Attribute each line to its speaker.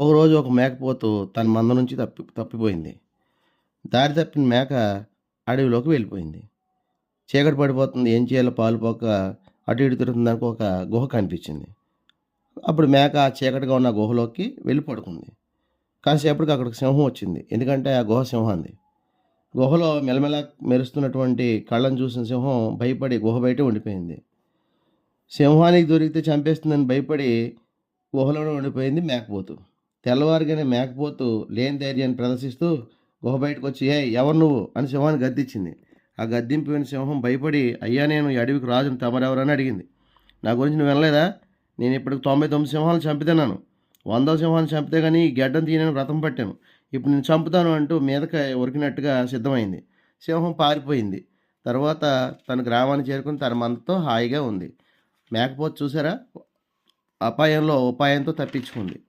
Speaker 1: ఒకరోజు ఒక మేకపోతు తన మంద నుంచి తప్పి తప్పిపోయింది. దారి తప్పిన మేక అడవిలోకి వెళ్ళిపోయింది. చీకటి పడిపోతుంది ఏం చేయాలో పాలుపోక అటు ఇటు తిరుగుతుందానికి ఒక గుహ కనిపించింది. అప్పుడు మేక ఆ చీకటిగా ఉన్న గుహలోకి వెళ్ళి పడుకుంది. కాసేపటికి అక్కడికి సింహం వచ్చింది. ఎందుకంటే ఆ గుహ సింహాంది గుహలో మెలమెల మెరుస్తున్నటువంటి కళ్ళను చూసిన సింహం భయపడి గుహ బయట ఉండిపోయింది. సింహానికి దొరికితే చంపేస్తుందని భయపడి గుహలోనే ఉండిపోయింది మేకపోతు. తెల్లవారుగానే మేకపోతు లేని ధైర్యాన్ని ప్రదర్శిస్తూ గుహ బయటకు వచ్చి ఏ ఎవరు నువ్వు? అని సింహాన్ని గద్దించింది. ఆ గద్దింపిన సింహం భయపడి అయ్యా నేను ఈ అడవికి రాజును తమరెవరని అడిగింది. నా గురించి నువ్వు వినలేదా? నేను ఇప్పటికి తొంభై తొమ్మిది సింహాలను చంపితేనాను వందో సింహాలను చంపితే కానీ ఈ గడ్డం తీయనని వ్రతం పట్టాను. ఇప్పుడు నేను చంపుతాను అంటూ మీదకి ఉరికినట్టుగా సిద్ధమైంది. సింహం పారిపోయింది. తర్వాత తన గ్రామాన్ని చేరుకుని తన మందతో హాయిగా ఉంది. మేకపోతే చూసారా? అపాయంలో ఉపాయంతో తప్పించుకుంది.